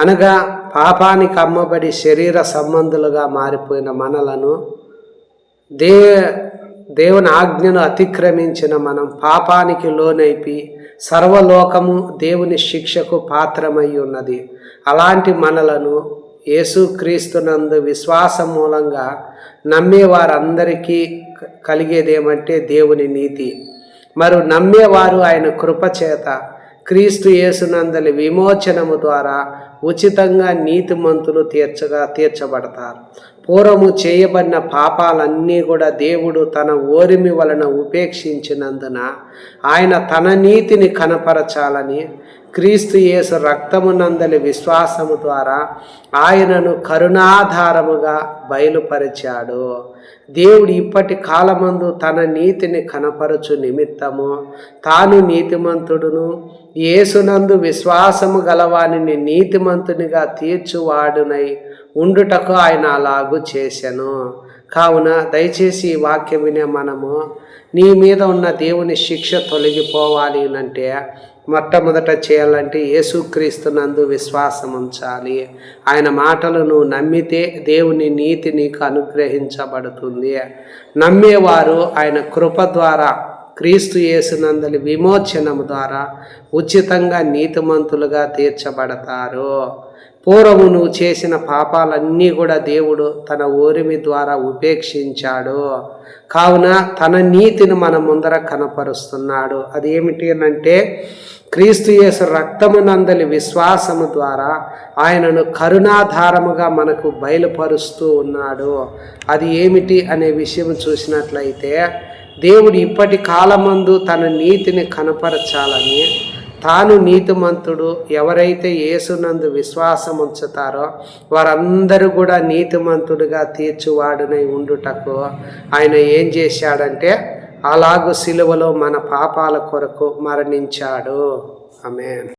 అనగా పాపానికి అమ్మబడి శరీర సంబంధులుగా మారిపోయిన మనలను దే దేవుని ఆజ్ఞను అతిక్రమించిన మనం పాపానికి లోనైపి సర్వలోకము దేవుని శిక్షకు పాత్రమై ఉన్నది. అలాంటి మనలను యేసుక్రీస్తునందు విశ్వాసం మూలంగా నమ్మే వారందరికీ కలిగేదేమంటే దేవుని నీతి. మరి నమ్మేవారు ఆయన కృపచేత క్రీస్తు యేసునందలి విమోచనము ద్వారా ఉచితంగా నీతిమంతులు తీర్చగా తీర్చబడతారు. పూర్వము చేయబడిన పాపాలన్నీ కూడా దేవుడు తన ఓరిమి వలన ఉపేక్షించినందున ఆయన తన నీతిని కనపరచాలని క్రీస్తు యేసు రక్తమునందలి విశ్వాసము ద్వారా ఆయనను కరుణాధారముగా బయలుపరిచాడు. దేవుడు ఇప్పటి కాలమందు తన నీతిని కనపరచు నిమిత్తము. తాను నీతిమంతుడును యేసునందు విశ్వాసము గలవానిని నీతిమంతునిగా తీర్చువాడునై ఉండుటకు ఆయన అలాగు చేశాను కావున దయచేసి ఈ వాక్యం వినే మనము నీ మీద ఉన్న దేవుని శిక్ష తొలగిపోవాలి అంటే మొట్టమొదట చేయాలంటే యేసుక్రీస్తునందు విశ్వాసం ఉంచాలి. ఆయన మాటలను నమ్మితే దేవుని నీతి నీకు అనుగ్రహించబడుతుంది. నమ్మేవారు ఆయన కృప ద్వారా క్రీస్తు యేసునందలి విమోచనము ద్వారా ఉచితంగా నీతిమంతులుగా తీర్చబడతారు. పూర్వము నువ్వు చేసిన పాపాలన్నీ కూడా దేవుడు తన ఓరిమి ద్వారా ఉపేక్షించాడు. కావున తన నీతిని మన ముందర కనపరుస్తున్నాడు. అది ఏమిటి అంటే క్రీస్తు యేసు రక్తమునందలి విశ్వాసము ద్వారా ఆయనను కరుణాధారముగా మనకు బయలుపరుస్తూ ఉన్నాడు. అది ఏమిటి అనే విషయం చూసినట్లయితే దేవుడు ఇప్పటి కాలమందు తన నీతిని కనపరచాలని తాను నీతిమంతుడు ఎవరైతే యేసునందు విశ్వాసం ఉంచుతారో వారందరూ కూడా నీతిమంతుడిగా తీర్చువాడునై ఉండుటకు ఆయన ఏం చేశాడంటే అలాగు సిలువలో మన పాపాల కొరకు మరణించాడు. ఆమె